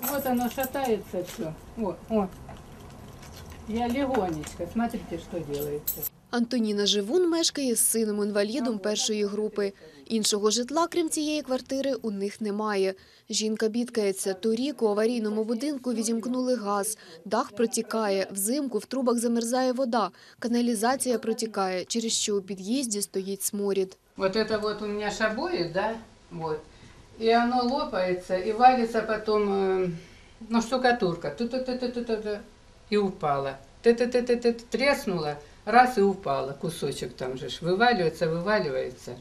Вот оно шатается все. О, о. Я легонечко. Смотрите, что делается. Антоніна Живун мешкає з сином-інвалідом першої групи. Іншого житла, крім цієї квартири, у них немає. Жінка бідкається. Торік у аварійному будинку відімкнули газ. Дах протікає. Взимку в трубах замерзає вода. Каналізація протікає, через що у під'їзді стоїть сморід. Вот это вот у меня шабоид, да? Вот И оно лопается и валится потом, э, ну, штукатурка. Ту-ту-ту-ту-ту-ту. И упала. Ты-ты-ты-ты-ты треснула, раз и упала. Кусочек там же ж вываливается, вываливается.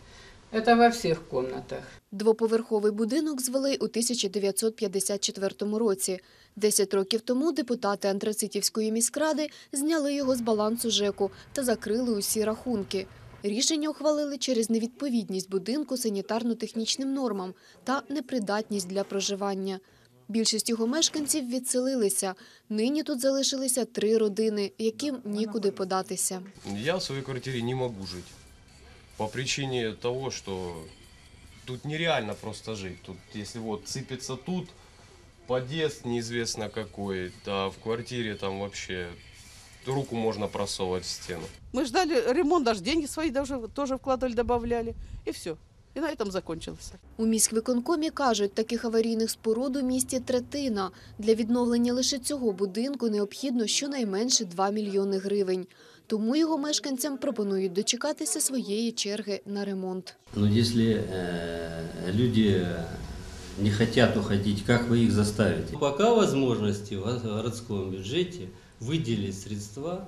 Это во всех комнатах. Двоповерховий будинок звели у 1954 році. Десять років тому депутати Антрацитівської міськради зняли його з балансу ЖЕКу та закрили усі рахунки. Рішення ухвалили через невідповідність будинку санітарно-технічним нормам та непридатність для проживання. Більшість його мешканців відселилися. Нині тут залишилися три родини, яким нікуди податися. Я в своей квартире не могу жить. По причине того, что тут нереально просто жить. Тут, если вот сыпется тут, подъезд неизвестно какой, да в квартире там вообще руку можно просовывать в стену. Мы ждали ремонт, даже деньги свои даже тоже вкладывали, добавляли. И все. И на этом закончилось. У міськвиконкомі кажуть, таких аварійних споруд у місті третина. Для відновлення лише цього будинку необхідно щонайменше 2 мільйони гривень. Тому його мешканцям пропонують дочекатися своєї черги на ремонт. Но если э, люди не хотят уходить, как вы их заставите? Пока возможности в городском бюджете выделить средства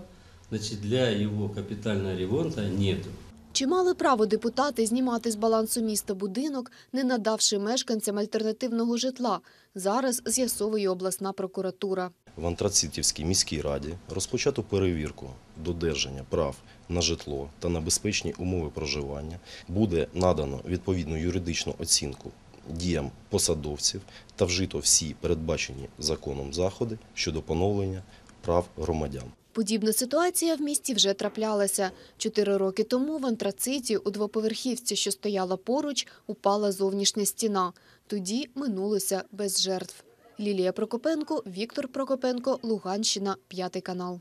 значит, для его капитального ремонта нету. Чи мали право депутати знімати з балансу міста будинок, не надавши мешканцям альтернативного житла? Зараз з'ясовує обласна прокуратура. В Антрацитівській міській раді розпочато перевірку додержання прав на житло та на безпечні умови проживання. Буде надано відповідну юридичну оцінку діям посадовців та вжито всі передбачені законом заходи щодо поновлення прав громадян. Подібна ситуація в місті вже траплялася. Чотири роки тому в антрациті у двоповерхівці, що стояла поруч, упала зовнішня стіна. Тоді минулося без жертв. Лілія Прокопенко, Віктор Прокопенко, Луганщина, п'ятий канал.